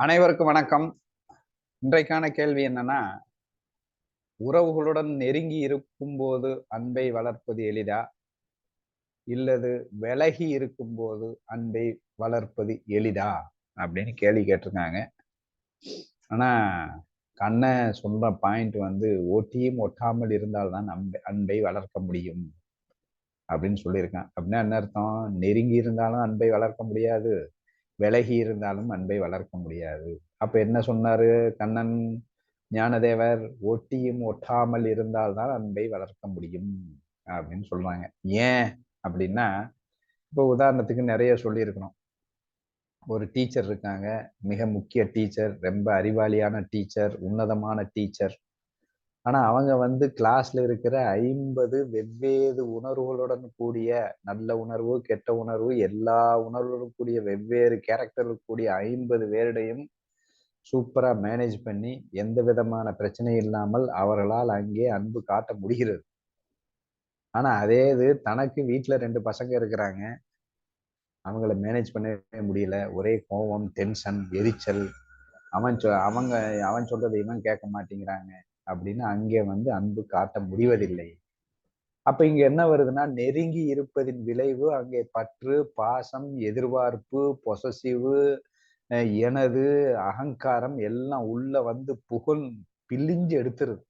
அனைவருக்கும் வணக்கம். இன்றைக்கான கேள்வி என்னன்னா உறவுகளுடன் நெருங்கி இருக்கும்போது அன்பை வளர்ப்பது எளிதா? இல்லது விலகி இருக்கும்போது அன்பை வளர்ப்பது எளிதா? அப்படின்னு கேள்வி கேட்டிருக்காங்க. ஆனா கண்ணை சொல்ற பாயிண்ட் வந்து ஒட்டியும் ஒட்டாமல் இருந்தால்தான் அன்பை அன்பை வளர்க்க முடியும் அப்படின்னு சொல்லியிருக்கான். அப்படின்னா என்ன அர்த்தம்? நெருங்கி இருந்தாலும் அன்பை வளர்க்க முடியாது. விலகி இருந்தாலும் அன்பை வளர்க்க முடியாது. அப்ப என்ன சொன்னாரு? கண்ணன் ஞானதேவர் ஒட்டியும் ஒட்டாமல் இருந்தால்தான் அன்பை வளர்க்க முடியும் அப்படின்னு சொல்றாங்க. ஏன் அப்படின்னா இப்போ உதாரணத்துக்கு நிறைய சொல்லியிருக்கணும். ஒரு டீச்சர் இருக்காங்க மிக முக்கிய டீச்சர் ரொம்ப அறிவாளியான டீச்சர் உன்னதமான டீச்சர் ஆனா அவங்க வந்து கிளாஸ்ல இருக்கிற ஐம்பது வெவ்வேறு உணர்வுகளுடன் கூடிய நல்ல உணர்வு கெட்ட உணர்வு எல்லா உணர்வுகளுடன் கூடிய வெவ்வேறு கேரக்டர்கள் கூடிய ஐம்பது பேருடையும் சூப்பரா மேனேஜ் பண்ணி எந்த விதமான பிரச்சனை இல்லாமல் அவர்களால் அங்கே அன்பு காட்ட முடிகிறது. ஆனா அதே இது தனக்கு வீட்டுல ரெண்டு பசங்க இருக்கிறாங்க. அவங்கள மேனேஜ் பண்ணவே முடியல. ஒரே கோபம் டென்ஷன் எரிச்சல். அவன் சொ அவங்க அவன் சொல்றதை இவன் கேட்க மாட்டேங்கிறாங்க. அப்படின்னு அங்கே வந்து அன்பு காட்ட முடிவதில்லை. அப்ப இங்க என்ன வருதுன்னா நெருங்கி இருப்பதின் விளைவு அங்கே பற்று பாசம் எதிர்பார்ப்பு பொசசிவு எனது அகங்காரம் எல்லாம் உள்ள வந்து புகழ் பிழிஞ்சு எடுத்துருது.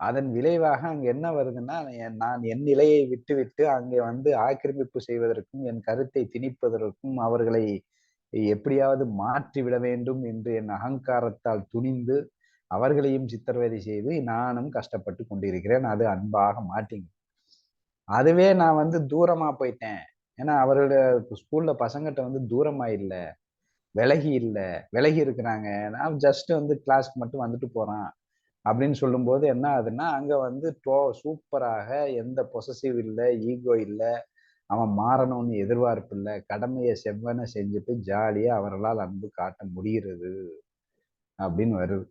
அதன் விளைவாக அங்க என்ன வருதுன்னா நான் என் நிலையை விட்டுவிட்டு அங்கே வந்து ஆக்கிரமிப்பு செய்வதற்கும் என் கருத்தை திணிப்பதற்கும் அவர்களை எப்படியாவது மாற்றி விட வேண்டும் என்று என் அகங்காரத்தால் துணிந்து அவர்களையும் சித்திரவதை செய்து நானும் கஷ்டப்பட்டு கொண்டிருக்கிறேன். அது அன்பாக மாட்டிங்க அதுவே நான் வந்து தூரமா போயிட்டேன். ஏன்னா அவருடைய ஸ்கூல்ல பசங்கிட்ட வந்து தூரமா இல்லை. விலகி இல்லை. விலகி இருக்கிறாங்க. நான் ஜஸ்ட் வந்து கிளாஸ்க்கு மட்டும் வந்துட்டு போறான். அப்படின்னு சொல்லும்போது என்ன ஆகுதுன்னா அங்க வந்து டோ சூப்பராக எந்த பொசசிவ் இல்லை ஈகோ இல்லை. அவன் மாறணும்னு எதிர்பார்ப்பு இல்லை. கடமையை செவ்வனை செஞ்சுட்டு ஜாலியாக அவர்களால் அன்பு காட்ட முடிகிறது அப்படின்னு வருது.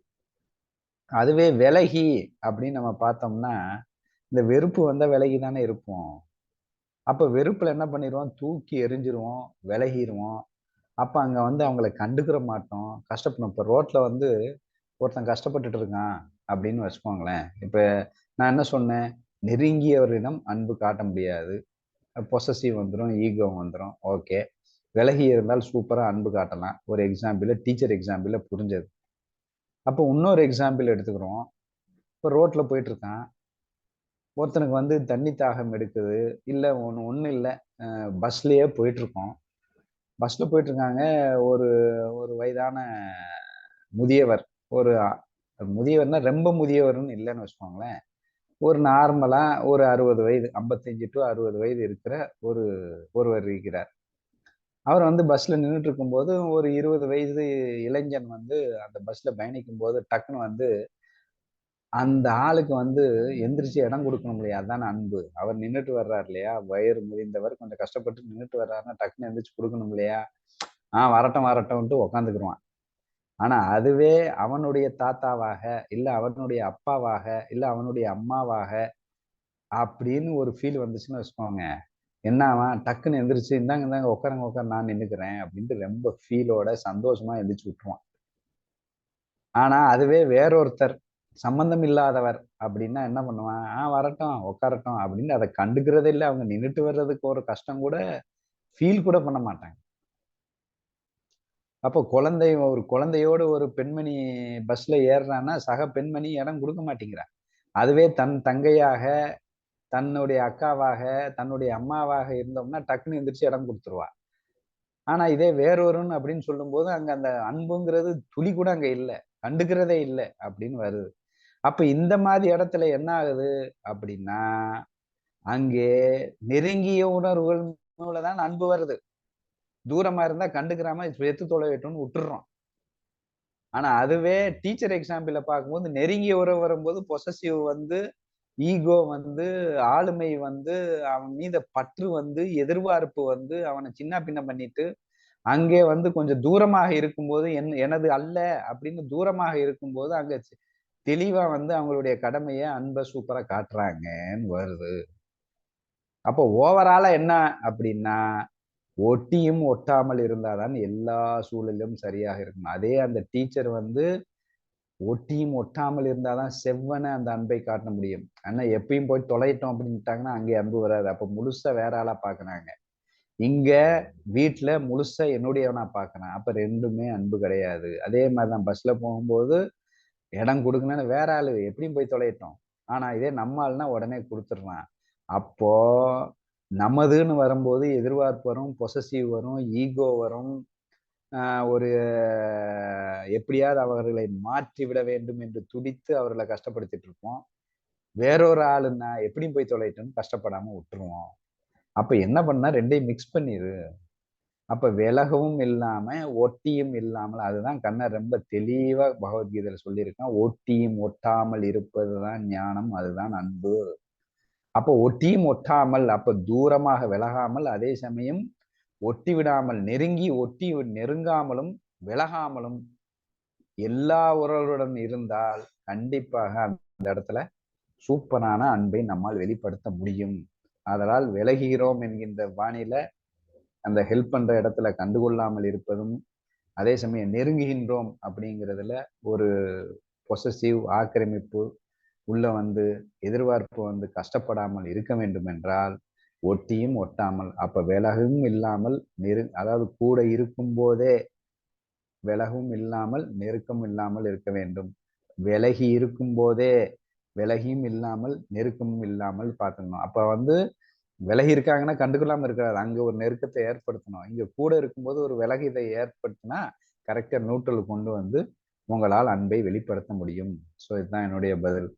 அதுவே விலகி அப்படின்னு நம்ம பார்த்தோம்னா இந்த வெறுப்பு வந்தால் விலகி தானே இருப்போம். அப்போ வெறுப்பில் என்ன பண்ணிடுவோம் தூக்கி எரிஞ்சிருவோம் விலகிடுவோம் அப்போ அங்கே வந்து அவங்கள கண்டுக்கிற மாட்டோம். கஷ்டப்படும் இப்போ ரோட்டில் வந்து ஒருத்தன் கஷ்டப்பட்டுட்டு இருக்கான் அப்படின்னு வச்சுக்கோங்களேன். இப்போ நான் என்ன சொன்னேன்? நெருங்கியவரிடம் அன்பு காட்ட முடியாது. பொசசிவ் வந்துடும் ஈகோ வந்துடும் ஓகே விலகி இருந்தால் சூப்பராக அன்பு காட்டலாம். ஒரு எக்ஸாம்பிள் டீச்சர் எக்ஸாம்பிளில் புரிஞ்சது. அப்போ இன்னொரு எக்ஸாம்பிள் எடுத்துக்கிறோம். இப்போ ரோட்டில் போயிட்டு இருக்கான். ஒருத்தனுக்கு வந்து தண்ணி தாகம் எடுக்குது. இல்லை ஒன்று ஒன்றும் இல்லை. பஸ்லேயே போயிட்டுருக்கோம் பஸ்ஸில் போயிட்டுருக்காங்க ஒரு ஒரு வயதான முதியவர். ஒரு முதியவர்னா ரொம்ப முதியவர்னு இல்லைன்னு வச்சுக்கோங்களேன். ஒரு நார்மலாக ஒரு அறுபது வயது ஐம்பத்தஞ்சு டு அறுபது வயது இருக்கிற ஒரு ஒருவர் இருக்கிறார். அவர் வந்து பஸ்ல நின்றுட்டு இருக்கும்போது ஒரு இருபது வயது இளைஞன் வந்து அந்த பஸ்ல பயணிக்கும் போது டக்குன்னு வந்து அந்த ஆளுக்கு வந்து எந்திரிச்சு இடம் கொடுக்கணும் இல்லையா? அதான் அன்பு. அவர் நின்றுட்டு வர்றாரு இல்லையா? வயிறு முறிந்தவர் கொஞ்சம் கஷ்டப்பட்டு நின்றுட்டு வர்றாருன்னா டக்குன்னு எந்திரிச்சு கொடுக்கணும் இல்லையா? ஆஹ் வரட்டும் வரட்டும்ட்டு உக்காந்துக்குருவான். ஆனா அதுவே அவனுடைய தாத்தாவாக இல்ல அவனுடைய அப்பாவாக இல்ல அவனுடைய அம்மாவாக அப்படின்னு ஒரு ஃபீல் வந்துச்சுன்னு வச்சுக்கோங்க. என்னாவான் டக்குன்னு எந்திரிச்சு இந்தாங்க இந்தாங்க உட்காரங்க உட்கார நான் நின்றுக்கிறேன் அப்படின்ட்டு ரொம்ப ஃபீலோட சந்தோஷமா எந்திரிச்சு விட்டுருவான். ஆனா அதுவே வேறொருத்தர் சம்பந்தம் இல்லாதவர் அப்படின்னா என்ன பண்ணுவான்? ஆ வரட்டும் உட்காரட்டும் அப்படின்னு அதை கண்டுக்கிறதே இல்லை. அவங்க நின்றுட்டு வர்றதுக்கு ஒரு கஷ்டம் கூட ஃபீல் கூட பண்ண மாட்டாங்க. அப்போ குழந்தை ஒரு குழந்தையோடு ஒரு பெண்மணி பஸ்ல ஏறுறான்னா சக பெண்மணி இடம் கொடுக்க மாட்டேங்கிறா. அதுவே தன் தங்கையாக தன்னுடைய அக்காவாக தன்னுடைய அம்மாவாக இருந்தோம்னா டக்குன்னு எந்திரிச்சு இடம் கொடுத்துருவா. ஆனா இதே வேறொருன்னு அப்படின்னு சொல்லும்போது அங்க அந்த அன்புங்கிறது துளி கூட அங்க இல்லை. கண்டுக்கிறதே இல்லை அப்படின்னு வருது. அப்ப இந்த மாதிரி இடத்துல என்ன ஆகுது அப்படின்னா அங்கே நெருங்கிய உணர்வுகள் மூலதான் அன்பு வருது. தூரமா இருந்தா கண்டுக்கிறாம எத்து தொலைவிட்டோம்னு விட்டுறோம். ஆனா அதுவே டீச்சர் எக்ஸாம்பிள பார்க்கும்போது நெருங்கிய உறவு வரும்போது பொசசிவ் வந்து ஈகோ வந்து ஆளுமை வந்து அவன் மீத பற்று வந்து எதிர்பார்ப்பு வந்து அவனை சின்ன பின்ன பண்ணிட்டு அங்கே வந்து கொஞ்சம் தூரமாக இருக்கும்போது என் எனது அல்ல அப்படின்னு தூரமாக இருக்கும்போது அங்க தெளிவா வந்து அவங்களுடைய கடமையை அன்பை சூப்பரா காட்டுறாங்கன்னு வருது. அப்போ ஓவராலா என்ன அப்படின்னா ஒட்டியும் ஒட்டாமல் இருந்தாதான் எல்லா சூழலிலும் சரியாக இருக்கும். அதே அந்த டீச்சர் வந்து ஒட்டியும் ஒட்டாமல் இருந்தாதான் செவ்வனை அந்த அன்பை காட்ட முடியும். ஆனா எப்பயும் போய் தொலைட்டோம் அப்படின்ட்டாங்கன்னா அங்கே அன்பு வராது. அப்போ முழுசா வேற ஆளா பாக்குறாங்க. இங்க வீட்டுல முழுசா என்னுடையவனா பாக்குறேன். அப்ப ரெண்டுமே அன்பு கிடையாது. அதே மாதிரிதான் பஸ்ல போகும்போது இடம் கொடுக்கணும்னு வேற ஆளு. எப்படியும் போய் தொலைட்டோம் ஆனா இதே நம்ம ஆள்னா உடனே கொடுத்துட்றான் அப்போ நமதுன்னு வரும்போது எதிர்பார்ப்பு வரும் பொசசிவ் வரும் ஈகோ வரும். ஒரு எப்படியாவது அவர்களை மாற்றி விட வேண்டும் என்று துடித்து அவர்களை கஷ்டப்படுத்திட்டு இருப்போம். வேறொரு ஆளுன்னா எப்படியும் போய் தொலைட்டோம்னு கஷ்டப்படாம விட்டுருவோம். அப்ப என்ன பண்ணா ரெண்டையும் மிக்ஸ் பண்ணிடு அப்ப விலகவும் இல்லாம ஒட்டியும் இல்லாமல் அதுதான் கண்ணை ரொம்ப தெளிவா பகவத்கீதையில சொல்லியிருக்கான். ஒட்டியும் ஒட்டாமல் இருப்பதுதான் ஞானம் அதுதான் அன்பு. அப்ப ஒட்டியும் ஒட்டாமல் அப்ப தூரமாக விலகாமல் அதே சமயம் ஒட்டி விடாமல் நெருங்கி ஒட்டி நெருங்காமலும் விலகாமலும் எல்லா உறவுடன் இருந்தால் கண்டிப்பாக அந்த இடத்துல சூப்பரான அன்பை நம்மால் வெளிப்படுத்த முடியும். அதனால் விலகிறோம் என்கின்ற வானில அந்த ஹெல்ப் பண்ற இடத்துல கண்டுகொள்ளாமல் இருப்பதும் அதே சமயம் நெருங்குகின்றோம் அப்படிங்கிறதுல ஒரு பொசசிவ் ஆக்கிரமிப்பு உள்ள வந்து எதிர்பார்ப்பு வந்து கஷ்டப்படாமல் இருக்க வேண்டும் என்றால் ஒட்டியும் ஒட்டாமல் அப்ப விலகும் இல்லாமல் நெரு அதாவது கூட இருக்கும் போதே விலகும் இல்லாமல் நெருக்கம் இல்லாமல் இருக்க வேண்டும். விலகி இருக்கும் போதே விலகியும் இல்லாமல் நெருக்கமும் இல்லாமல் பார்த்துக்கணும். அப்ப வந்து விலகி இருக்காங்கன்னா கண்டுக்கொள்ளாம இருக்கிறாரு அங்க ஒரு நெருக்கத்தை ஏற்படுத்தணும். இங்க கூட இருக்கும்போது ஒரு விலகிதை ஏற்படுத்தினா கரெக்டா நியூட்ரல் கொண்டு வந்து உங்களால் அன்பை வெளிப்படுத்த முடியும். ஸோ இதுதான் என்னுடைய பதில்.